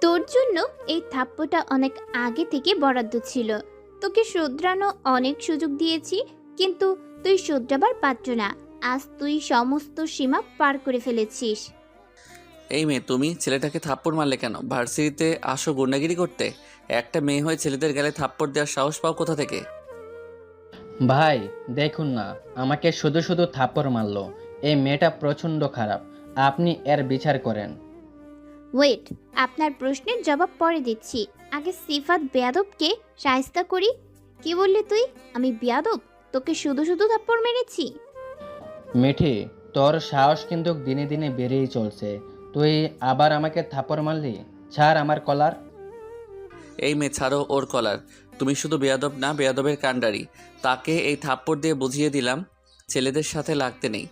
তোর জন্য এই থাপ্পটা অনেক আগে থেকে বরাদ্দ ছিল। তোকে শুধরানো অনেক সুযোগ দিয়েছি কিন্তু তুই শুধরাবার পাত্র না। আজ তুই সমস্ত সীমা পার করে ফেলেছিস। এই মেয়ে তুমি ছেলেটাকে থাপ্পড় মারলে কেন? ভার্সিটিতে আসো গুন্ডাগিরি করতে। একটা মেয়ে হয়ে ছেলেদের গেলে থাপ্পড় দেওয়ার সাহস পাও কোথা থেকে? ভাই দেখুন না আমাকে শুধু শুধু থাপ্পড় মারলো। এই মেয়েটা প্রচণ্ড খারাপ। আপনি এর বিচার করেন। ওয়েট আপনার প্রশ্নের জবাব পরে দিচ্ছি। আগে সিফাত বেয়াদবকে সায়স্তা করি। কি বললি তুই? আমি বেয়াদব? তোকে শুধু শুধু থাপ্পড় মেরেছি? মিঠি তোর সাহস কিন্তু দিনে দিনে বেড়েই চলছে। তুই আবার আমাকে থাপ্পড় মারলি? ছাড় আমার কলার। এই মেয়ে ছাড়ো ওর কলার। তুমি শুধু বেয়াদব না বেয়াদবের কাণ্ডারি। তাকে এই থাপ্পড় দিয়ে বুঝিয়ে দিলাম ছেলেদের সাথে লাগতে নেই।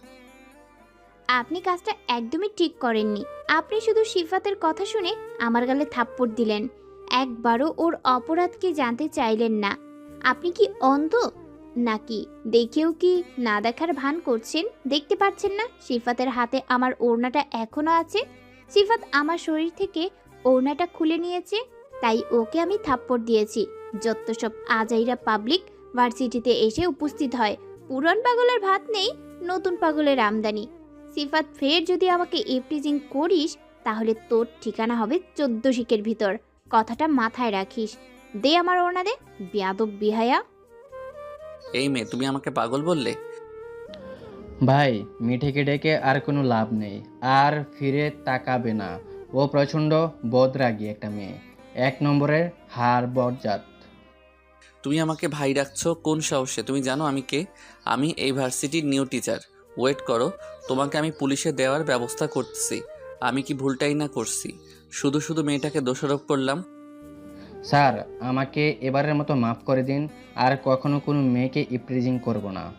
আপনি কাজটা একদমই ঠিক করেননি। আপনি শুধু সিফাতের কথা শুনে আমার গালে থাপ্পড় দিলেন। একবারও ওর অপরাধকে জানতে চাইলেন না। আপনি কি অন্ধ? নাকি দেখেও কি না দেখার ভান করছেন? দেখতে পাচ্ছেন না সিফাতের হাতে আমার ওড়নাটা এখনও আছে? সিফাত আমার শরীর থেকে ওড়নাটা খুলে নিয়েছে, তাই ওকে আমি থাপ্পড় দিয়েছি। যত সব আজাইরা পাবলিক ভার্সিটিতে এসে উপস্থিত হয়। পুরন পাগলের ভাত নেই, নতুন পাগলের আমদানি। সিফাত ফের যদি আমাকে এপ্রিজিং করিস তাহলে তোর ঠিকানা হবে চোদ্দ শিকের ভিতর। কথাটা মাথায় রাখিস। দে আমার ওনা দে। বিয়াদব বিহায়া। এই মেয়ে তুমি আমাকে পাগল বললে? ভাই মিঠিকে ডেকে আর কোনো লাভ নেই। আর ফিরে তাকাবে না। ও প্রচণ্ড বদরাগী একটা মেয়ে। এক নম্বরের হার বরজাত তুমি আমাকে ভাই ডাকছো কোন সাহসে? তুমি জানো আমি কে? আমি এই ভার্সিটির নিউ টিচার। ওয়েট করো তোমাকে আমি পুলিশে দেওয়ার ব্যবস্থা করতেছি। আমি কি ভুলটাই না করছি? শুধু শুধু মেয়েটাকে দোষারোপ করলাম। স্যার আমাকে এবারের মতো মাফ করে দিন আর কখনো কোনো মেয়েকে ইপ্রিজিং করব না।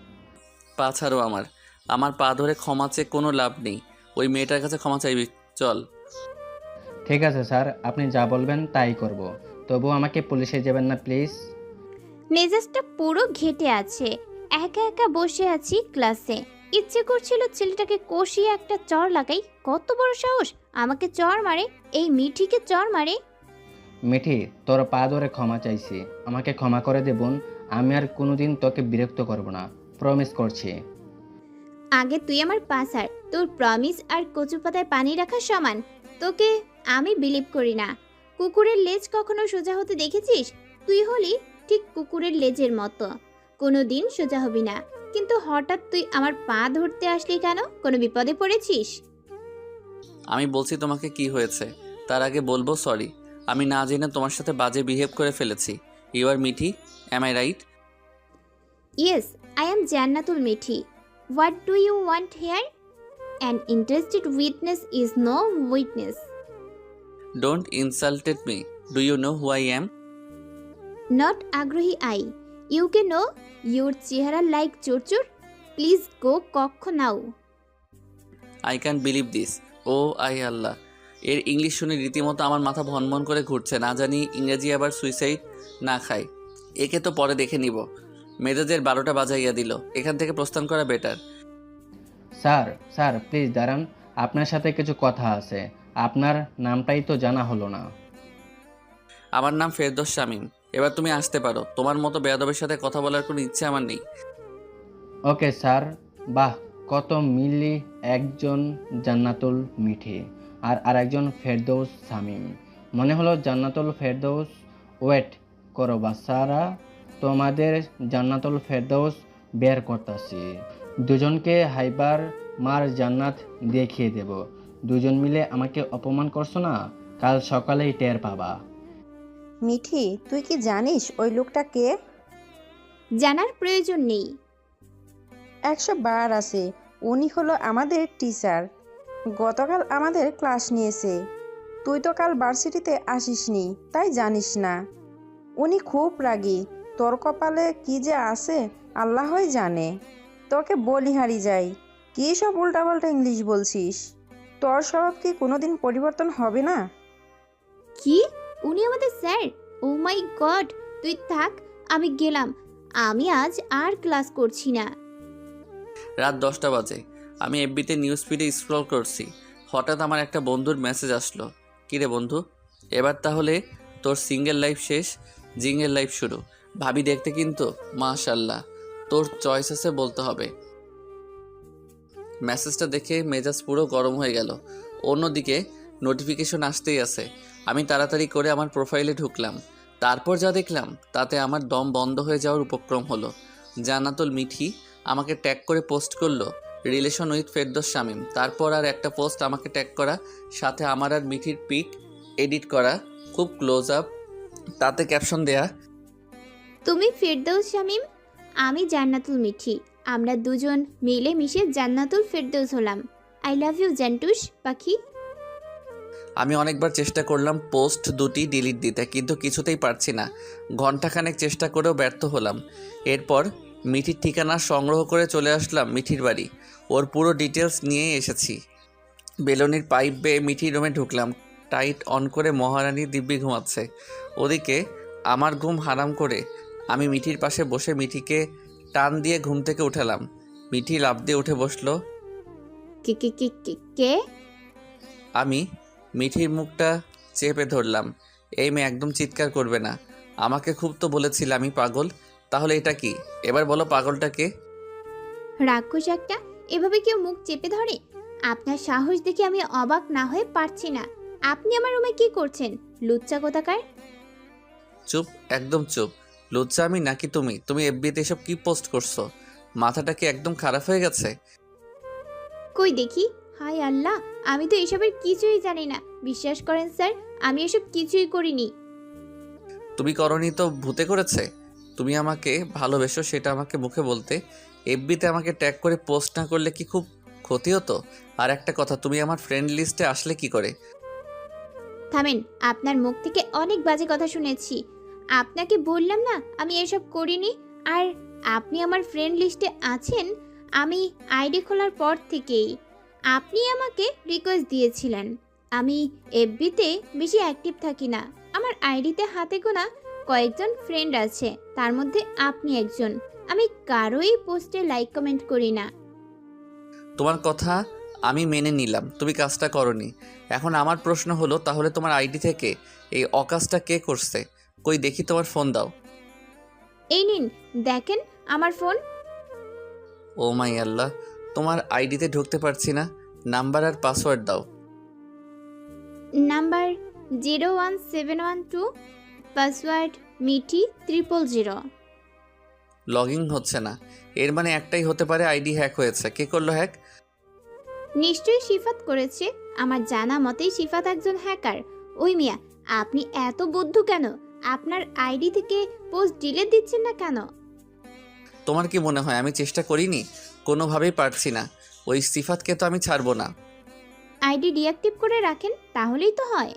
পা ছাড়ো আমার। আমার পা ধরে ক্ষমা চেয়ে কোনো লাভ নেই। ওই মেয়েটার কাছে ক্ষমা চাইবি চল। ঠিক আছে স্যার আপনি যা বলবেন তাই করব। তবু আমাকে পুলিশে যাবেন না প্লিজ। মেজাজটা পুরো ঘেটে আছে। একা একা বসে আছি ক্লাসে। ইচ্ছে করছিল ছেলেটাকে কষিয়ে একটা চর লাগাই। কত বড় সাহস! আমাকে চর মারে এই মিঠিকে চর মারে। মিঠি তোর পা ধরে ক্ষমা চাইছি। আমাকে ক্ষমা করে দে বোন আমি আর কোনোদিন তোকে বিরক্ত করব না। প্রমিস করছি। আগে তুই আমার পাসার তোর প্রমিস আর কচু পাতায় পানি রাখার সমান। তোকে আমি বিলিভ করি না। কুকুরের লেজ কখনো সোজা হতে দেখেছিস? তুই হলি ঠিক কুকুরের লেজের মতো। কোনো দিন সোজা হবি না। কিন্তু হঠাৎ তুই আমার পা ধরতে আসলি কেন? কোনো বিপদে পড়েছিস? আমি বলছি তোমাকে কি হয়েছে। তার আগে বলব সরি আমি না জেনে তোমার সাথে বাজে বিহেভ করে ফেলেছি। You are Mithi am I right yes I am Jannatul Mithi what do you want here an interested witness is no witness don't insulted me do you know who I am not আগ্রহী I you কে know your চেহারা like চোরচোর please go কক্ষ now I can believe this oh I Allah. এর English শুনে রীতিমতো আমার মাথা ভনভন করে ঘুরছে। না জানি ইংরেজি আবার সুইসাইড না খায়। একে তো পরে দেখে নিব। মেজাজের বারোটা বাজাইয়া দিল। এখান থেকে প্রস্থান করা বেটার স্যার স্যার প্লিজ দাঁড়ান। আপনার সাথে কিছু কথা আছে। আপনার নামটাই তো জানা হলো না। আমার নাম ফেরদোস শামীম। এবার তুমি আসতে পারো। তোমার মতো বেয়াদবের সাথে কথা বলার কোনো ইচ্ছে আমার নেই। Okay, sir. বাহ, কত মিলি একজন জান্নাতুল মিঠি আর আরেকজন ফেরদৌস সামিম মনে হলো জান্নাতুল ফেরদৌস, ওয়েট করো বা বাচ্চারা, তোমাদের জান্নাতুল ফেরদৌস বের করতেছি। দুজনকে হাইবার মার জান্নাত দেখিয়ে দেব। দুজন মিলে আমাকে অপমান করছ না? কাল সকালেই টের পাবা। মিঠি তুই কি জানিস ওই লোকটা কে? জানার প্রয়োজন নেই। একশো বার আছে। উনি হলো আমাদের টিচার। গতকাল আমাদের ক্লাস নিয়েছে। তুই তো কাল ভার্সিটিতে আসিসনি তাই জানিস না। উনি খুব রাগী। তোর কপালে কি যে আছে আল্লাহই জানে। তোকে বলি হারি যাই। কী সব উল্টাপাল্টা ইংলিশ বলছিস? তোর স্বভাব কি কোনোদিন পরিবর্তন হবে না? কি? উনি আমাদের স্যার। ও মাই গড, তুই থাক, আমি গেলাম। আমি আজ আর ক্লাস করছি না। রাত দশটা বাজে। আমি এফবিতে নিউজ ফিডে স্ক্রল করছি। হঠাৎ আমার একটা বন্ধুর মেসেজ আসলো। কিরে বন্ধু? এবার তাহলে তোর সিঙ্গেল লাইফ শেষ জিঙ্গেল লাইফ শুরু। ভাবি দেখতে কিন্তু মাশাল্লাহ তোর চয়েস আছে বলতে হবে। মেসেজটা দেখে মেজাজ পুরো গরম হয়ে গেল। অন্যদিকে নোটিফিকেশন আসতেই আছে। আমি তাড়াতাড়ি করে আমার প্রোফাইলে ঢুকলাম। তারপর যা দেখলাম, তাতে আমার দম বন্ধ হয়ে যাওয়ার উপক্রম হলো। জান্নাতুল মিঠি আমাকে ট্যাগ করে পোস্ট করল রিলেশন উইথ ফেরদোস শামীম তারপর আর একটা পোস্ট আমাকে ট্যাগ করা, সাথে আমার আর মিঠির পিক এডিট করা, খুব ক্লোজ আপ তাতে ক্যাপশন দেয়া, তুমি ফেরদৌস শামিম আমি জান্নাতুল মিঠি। আমরা দুজন মিলে মিশে জান্নাতুল ফেরদৌস হলাম। আই লাভ ইউ জান্টুস পাখি। আমি অনেকবার চেষ্টা করলাম পোস্ট দুটি ডিলিট দিতে কিন্তু কিছুতেই পারছি না। ঘন্টাখানেক চেষ্টা করেও ব্যর্থ হলাম। এরপর মিঠির ঠিকানা সংগ্রহ করে চলে আসলাম মিঠির বাড়ি। ওর পুরো ডিটেলস নিয়ে এসেছি। বেলনির পাইপ বেয়ে মিঠির রুমে ঢুকলাম। টাইট অন করে মহারানী দিব্যি ঘুমাচ্ছে। ওদিকে আমার ঘুম হারাম করে আমি মিঠির পাশে বসে মিঠিকে টান দিয়ে ঘুম থেকে উঠালাম। মিঠি লাফ দিয়ে উঠে বসল কে কে কে কে কে? আমি মিঠির মুখটা চেপে ধরলাম। এই মেয়ে একদম চিৎকার করবে না। আমাকে খুব তো বলেছিল আমি পাগল। তাহলে এটা কি? এবার বলো পাগলটাকে রাক্ষস একটা এভাবে কেউ মুখ চেপে ধরে? আপনার সাহস দেখে আমি অবাক না হয়ে পারছি না। আপনি আমার রুমে কি করছেন? লুচ্চা কোথাকার? চুপ একদম চুপ। লজ্জা আমি নাকি তুমি? তুমি এফবিতে এসব কি পোস্ট করছ? মাথাটা কি একদম খারাপ হয়ে গেছে? কই দেখি? হায় আল্লাহ আমি তো এসবের কিছুই জানি না। বিশ্বাস করেন স্যার আমি এসব কিছুই করিনি। তুমি করনি তো ভূতে করেছে? তুমি আমাকে ভালোবেসো সেটা আমাকে মুখে বলতে। এফবিতে আমাকে ট্যাগ করে পোস্ট না করলে কি খুব ক্ষতি হতো? আর একটা কথা তুমি আমার ফ্রেন্ড লিস্টে আসলে কি করে? থামেন আপনার মুখ থেকে অনেক বাজে কথা শুনেছি। আপনাকে বললাম না আমি এসব করিনি। আর আপনি আমার ফ্রেন্ড লিস্টে আছেন আমি আইডি খোলার পর থেকেই। আপনি আমাকে রিকোয়েস্ট দিয়েছিলেন। আমি এফবিতে বেশি অ্যাক্টিভ থাকি না। আমার আইডিতে হাতে গোনা কয়েকজন ফ্রেন্ড আছে তার মধ্যে আপনি একজন। আমি কারোই পোস্টে লাইক কমেন্ট করি না। তোমার কথা আমি মেনে নিলাম তুমি কাজটা করনি। এখন আমার প্রশ্ন হলো তাহলে তোমার আইডি থেকে এই অকাজটা কে করছে? কই দেখি তোমার ফোন দাও। এই নিন দেখেন আমার ফোন ও মাই আল্লাহ তোমার আইডিতে ঢুকতে পারছি না। নাম্বার আর পাসওয়ার্ড দাও। Number zero one seven one two password Mithi triple zero. Login হচ্ছে না। এর মানে একটাই হতে পারে আইডি হ্যাক হয়েছে। কে করল হ্যাক? নিশ্চয়ই সিফাত করেছে। আমার জানা মতেই সিফাত একজন হ্যাকার। ওই মিয়া আপনি এত বুদ্ধু কেন? আপনার আইডি থেকে পোস্ট ডিলিট দিচ্ছেন না কেন? তোমার কি মনে হয় আমি চেষ্টা করিনি? কোনোভাবেই পারছি না। ওই সিফাতকে তো আমি ছাড়বো না। আইডি ডিঅ্যাক্টিভ করে রাখেন তাহলেই তো হয়।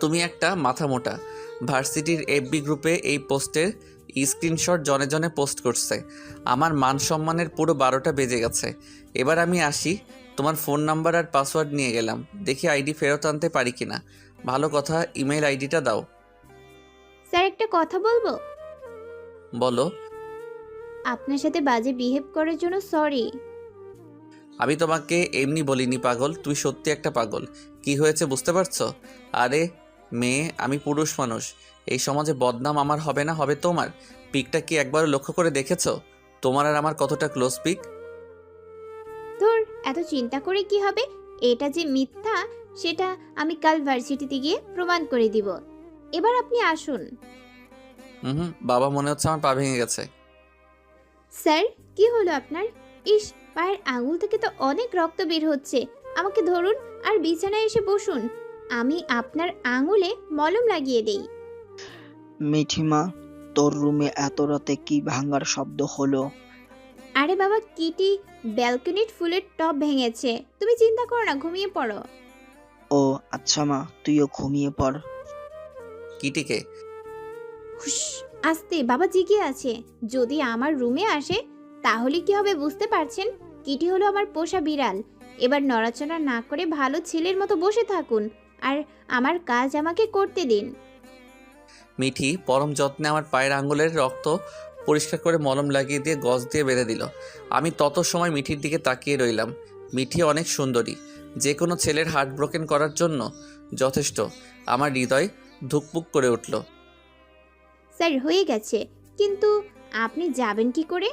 তুমি একটা মাথা মোটা। ভার্সিটির এফবি গ্রুপে এই পোস্টের স্ক্রিনশট জনে জনে পোস্ট করছে। আমার মান সম্মানের পুরো বারোটা বেজে গেছে। এবার আমি আসি তোমার ফোন নাম্বার আর পাসওয়ার্ড নিয়ে গেলাম। দেখি আইডি ফেরত আনতে পারি কিনা। ভালো কথা ইমেল আইডিটা দাও। স্যার একটা কথা বলব? বলো। আপনার সাথে বাজে বিহেভ করার জন্য সরি আমি তোমাকে এমনি বলিনি পাগল তুই সত্যি একটা পাগল। কি হয়েছে বুঝতে পারছ? আরে মেয়ে আমি পুরুষ মানুষ। এই সমাজে বদনাম আমার হবে না হবে তোমার। পিকটা কি একবারও লক্ষ্য করে দেখেছ? তোমার আর আমার কতটা ক্লোজ পিক ধুর এত চিন্তা করে কি হবে? এটা যে মিথ্যা সেটা আমি কাল ভার্সিটিতে গিয়ে প্রমাণ করে দিব। এবার আপনি আসুন। হুম বাবা মনে হচ্ছে আমার পা ভেঙে গেছে। স্যার কি হলো আপনার? ইস পায়ের আঙুল থেকে তো অনেক রক্ত বের হচ্ছে। আমাকে ধরুন আর বিছানায় এসে বসুন। আমি আপনার আঙুলে মলম লাগিয়ে দেই। মিঠিমা তোর রুমে এত রাতে কি ভাঙার শব্দ হলো? আরে বাবা কিটি ব্যালকনির ফুলের টব ভেঙেছে। তুমি চিন্তা করো না ঘুমিয়ে পড়ো। ও আচ্ছা মা তুইও ঘুমিয়ে পড়। কিটিকে? হুস আস্তে, বাবা জিগে আছে। যদি আমার রুমে আসে, তাহলে কি হবে বুঝতে পারছেন? কিটি হলো আমার পোষা বিড়াল। এবার নড়াচড়া না করে ভালো ছেলের মতো বসে থাকুন আর আমার কাজ আমাকে করতে দিন। মিঠি পরম যত্নে আমার পায়ের আঙ্গুলের রক্ত পরিষ্কার করে মলম লাগিয়ে দিয়ে গজ দিয়ে বেঁধে দিল। আমি তত সময় মিঠির দিকে তাকিয়ে রইলাম। মিঠি অনেক সুন্দরী। যে কোনো ছেলের হার্ট ব্রোকেন করার জন্য যথেষ্ট। আমার হৃদয় ধুকপুক করে উঠল। স্যার হয়ে গেছে। কিন্তু আপনি যাবেন কি করে?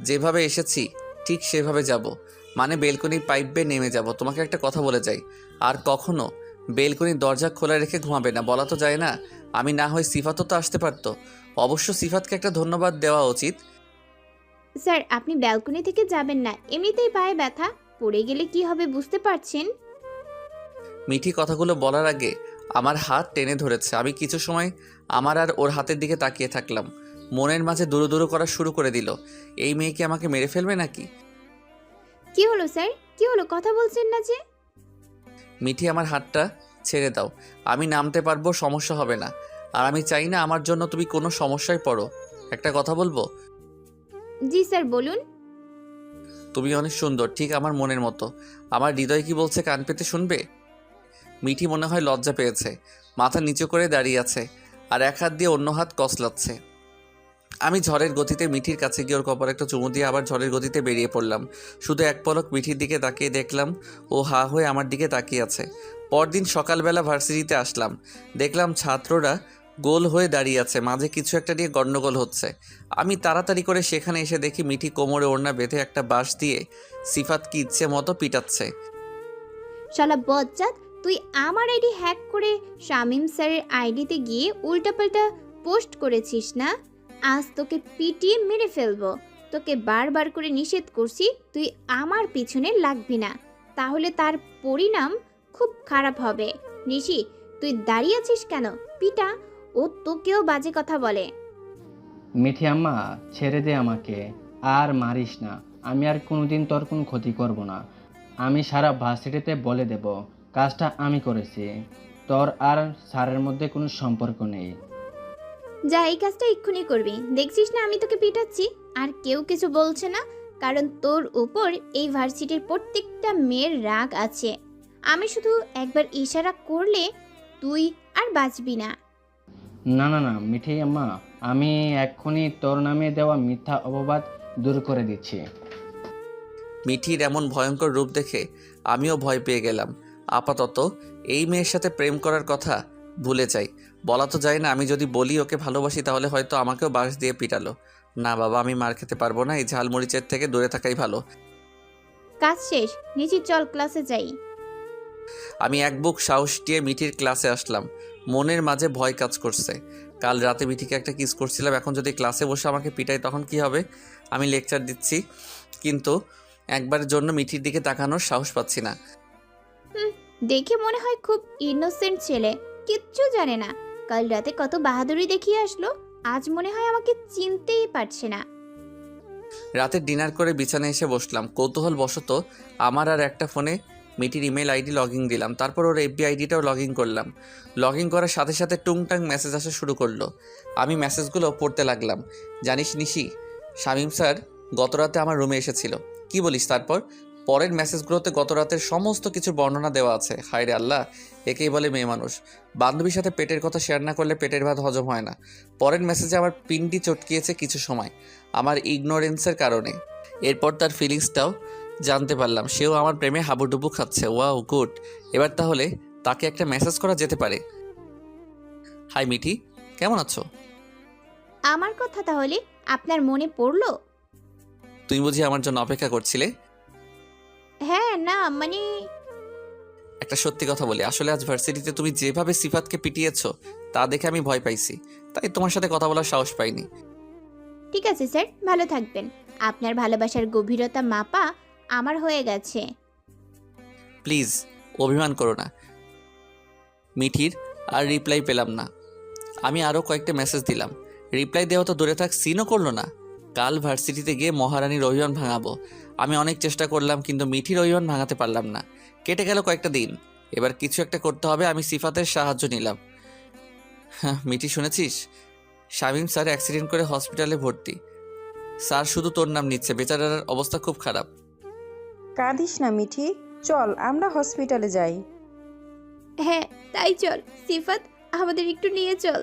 যেভাবে এসেছি ঠিক সেভাবে যাব। মানে বেলকনির পাইপ বেয়ে নেমে যাব। তোমাকে একটা কথা বলে যাই। আর কখনো বেলকনির দরজা খোলা রেখে ঘুমাবে না। বলা তো যায় না আমি না হয় সিফাতও তো আসতে পারতো। অবশ্য সিফাতকে একটা ধন্যবাদ দেওয়া উচিত। স্যার আপনি ব্যালকনি থেকে যাবেন না। এমনিতেই পায়ে ব্যথা। পড়ে গেলে কি হবে বুঝতে পারছেন? মিঠি কথাগুলো বলার আগে আমার হাত টেনে ধরেছে। আমি কিছু সময় আমার আর ওর হাতের দিকে তাকিয়ে থাকলাম। মনের মাঝে দুরু দুরু করা শুরু করে দিল। এই মেয়ে কি আমাকে মেরে ফেলবে নাকি? কি হলো স্যার? কি হলো? কথা বলছেন না যে? মিঠি আমার হাতটা ছেড়ে দাও। আমি নামতে পারব সমস্যা হবে না। আর আমি চাই না আমার জন্য তুমি কোনো সমস্যায় পড়ো। একটা কথা বলব? জি স্যার বলুন। তুমি অনেক সুন্দর ঠিক আমার মনের মতো। আমার হৃদয় কি বলছে কান পেতে শুনবে? মিঠি মনে হয় লজ্জা পেয়েছে। মাথা নিচু করে দাঁড়িয়ে আছে। আর এক হাত দিয়ে অন্য হাত কসলাচ্ছে। আমি ঝড়ের গতিতে মিঠির কাছে গিয়ে ওর কপার একটা চুমু দিয়ে আবার ঝড়ের গতিতে বেরিয়ে পড়লাম। শুধু এক পলক মিঠির দিকে তাকিয়ে দেখলাম, ও হা হয়ে আমার দিকে তাকিয়ে আছে। পরদিন সকালবেলা ভার্সিটিতে আসলাম। দেখলাম ছাত্ররা গোল হয়ে দাঁড়িয়ে আছে, মাঝে কিছু একটা নিয়ে গণ্ডগোল হচ্ছে। আমি তাড়াতাড়ি করে সেখানে এসে দেখি মিঠি কোমরে ওড়না বেঁধে একটা বাঁশ দিয়ে সিফাতকে ইচ্ছে মতো পিটাচ্ছে। শালা বজ্জাত তুই আমার আইডি হ্যাক করে শামিম স্যারের আইডিতে গিয়ে উল্টাপাল্টা পোস্ট করেছিস না? আজ তোকে পিটিয়ে মেরে ফেলব। তোকে বারবার করে নিষেধ করছি, তুই আমার পিছনে লাগবি না। তাহলে তার পরিণাম খুব খারাপ হবে। নিশি, তুই দাঁড়িয়ে আছিস কেন? পিটা, ও তোকেও বাজে কথা বলে। মিঠি আম্মা, ছেড়ে দে আমাকে। আর মারিস না। আমি আর কোনোদিন তোর কোনো ক্ষতি করব না। আমি সারা ভার্সিটিতে বলে দেব। কাজটা আমি করেছি। তোর আর স্যারের মধ্যে কোনো সম্পর্ক নেই। যা এই কাজটা এক্ষুনি করবি। দেখছিস না আমি তোকে পিটাচ্ছি? আর কেউ কিছু বলছে না? কারণ তোর উপর এই ভার্সিটির প্রত্যেকটা মেয়ের রাগ আছে। আমি শুধু একবার ইশারা করলে তুই আর বাঁচবি না। না না না মিঠি আম্মা আমি এক্ষুনি তোর নামে দেওয়া মিথ্যা অপবাদ দূর করে দিচ্ছি। মিঠির এমন ভয়ঙ্কর রূপ দেখে আমিও ভয় পেয়ে গেলাম। আপাতত এই মেয়ের সাথে প্রেম করার কথা ভুলে যাই। বলা তো যায় না আমি যদি বলি ওকে ভালোবাসি তাহলে হয়তো আমাকেও বাঁশ দিয়ে পিটালো। না বাবা আমি মার খেতে পারব না এই ঝালমরিচের থেকে দূরে থাকাই ভালো। কাজ শেষ নিচি চল ক্লাসে যাই। আমি এক বুক সাহস দিয়ে মিঠির ক্লাসে আসলাম। মনের মাঝে ভয় কাজ করছে। কাল রাতে মিঠিকে একটা কিস করছিলাম এখন যদি ক্লাসে বসে আমাকে পিটাই তখন কি হবে? আমি লেকচার দিচ্ছি কিন্তু একবারের জন্য মিঠির দিকে তাকানোর সাহস পাচ্ছি না। দেখে মনে হয় খুব ইনোসেন্ট ছেলে। কিচ্ছু জানে না। কাল রাতে কত বাহাদুরি দেখিয়ে আসলো, আজ মনে হয় আমাকে চিনতেই পারছে না। রাতে ডিনার করে বিছানায় এসে বসলাম। কৌতূহল বশত আমার আর একটা ফোনে মিটির ইমেল আইডি লগ দিলাম। তারপর ওর এফবি আইডিটাও লগ ইন করলাম। লগ ইন করার সাথে সাথে টুংটাং মেসেজ আসা শুরু করল। আমি মেসেজগুলো পড়তে লাগলাম। জানিস নিশি, শামীম স্যার গত রাতে আমার রুমে এসেছিল। কি বলিস তারপর? পরের মেসেজগুলোতে গত রাতের সমস্ত কিছু বর্ণনা দেওয়া আছে। হায় রে আল্লাহ একেই বলে মেয়ে মানুষ। বান্ধবীর সাথে পেটের কথা শেয়ার না করলে পেটের ভাত হজম হয় না। পরের মেসেজে আমার পিন্ডি চটকিয়েছে কিছু সময় আমার ইগনোরেন্সের কারণে। এরপর তার ফিলিংসটাও জানতে পারলাম। সেও আমার প্রেমে হাবুডুবু খাচ্ছে। Wow good. এবার তাহলে তাকে একটা মেসেজ করা যেতে পারে। হাই মিঠি কেমন আছো? আমার কথা তাহলে আপনার মনে পড়ল? তুমি বুঝি আমার জন্য অপেক্ষা করছিলে? মানে একটা সত্যি কথা বলি আসলে আজ ভার্সিটিতে তুমি যেভাবে সিফাতকে পিটিয়েছো তা দেখে আমি ভয় পাইছি। তাই তোমার সাথে কথা বলার সাহস পাইনি। ঠিক আছে স্যার ভালো থাকবেন। আপনার ভালোবাসার গভীরতা মাপা আমার হয়ে গেছে। প্লিজ অভিমান করো না। মিঠির আর রিপ্লাই পেলাম না। আমি আরও কয়েকটা মেসেজ দিলাম। রিপ্লাই দেওয়া তো দূরে থাক সিনও করল না। কাল ভার্সিটিতে গিয়ে মহারানীর অভিমান ভাঙাবো। আমি অনেক চেষ্টা করলাম কিন্তু মিঠির অভিমান ভাঙাতে পারলাম না। কেটে গেল কয়েকটা দিন। এবার কিছু একটা করতে হবে আমি সিফাতের সাহায্য নিলাম। হ্যাঁ মিঠি শুনেছিস? শামীম স্যার অ্যাক্সিডেন্ট করে হসপিটালে ভর্তি। স্যার শুধু তোর নাম নিচ্ছে বেচারার অবস্থা খুব খারাপ। কাঁদিস না মিঠি চল আমরা হসপিটালে যাই। হ্যাঁ তাই চল। সিফাত আমাদের একটু নিয়ে চল।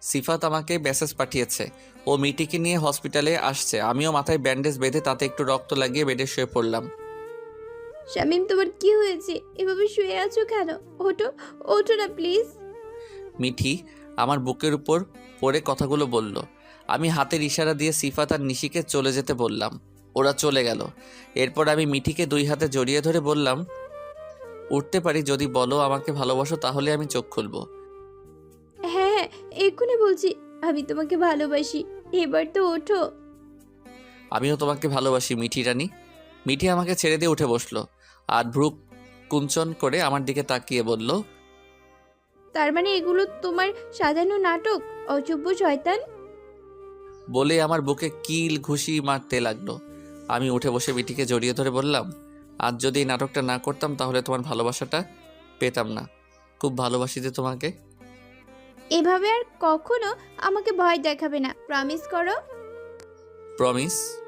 সিফাত আমাকে মেসেজ পাঠিয়েছে। ও মিটিকে নিয়ে হসপিটালে আসছে। আমিও মাথায় ব্যান্ডেজ বেঁধে তাতে একটু রক্ত লাগিয়ে বেডে শুয়ে পড়লাম। শামিম তোমার কি হয়েছে? এভাবে শুয়ে আছো কেন? ওঠো ওঠো না প্লিজ। মিঠি আমার বুকের উপর পড়ে কথাগুলো বলল। আমি হাতের ইশারা দিয়ে সিফাত আর নিশিকে চলে যেতে বললাম। ওরা চলে গেল। এরপর আমি মিঠিকে দুই হাতে জড়িয়ে ধরে বললাম উঠতে পারি যদি বলো আমাকে ভালোবাসো তাহলে আমি চোখ খুলবো। হ্যাঁ হ্যাঁ এক্ষুনি বলছি আমি তোমাকে ভালোবাসি। এবার তো ওঠো। আমিও তোমাকে ভালোবাসি মিঠি রানী। মিঠি আমাকে ছেড়ে দিয়ে উঠে বসল আর ভ্রু কুঞ্চন করে আমার দিকে তাকিয়ে বলল তার মানে এগুলো তোমার সাজানো নাটক? অচব্য শয়তান। বলে আমার বুকে কিল ঘুষি মারতে লাগল। আমি উঠে বসে মিঠিকে জড়িয়ে ধরে বললাম আজ যদি এই নাটকটা না করতাম তাহলে তোমার ভালোবাসাটা পেতাম না। খুব ভালোবাসি যে তোমাকে। এভাবে আর কখনো আমাকে ভয় দেখাবে না। প্রমিস করো। প্রমিস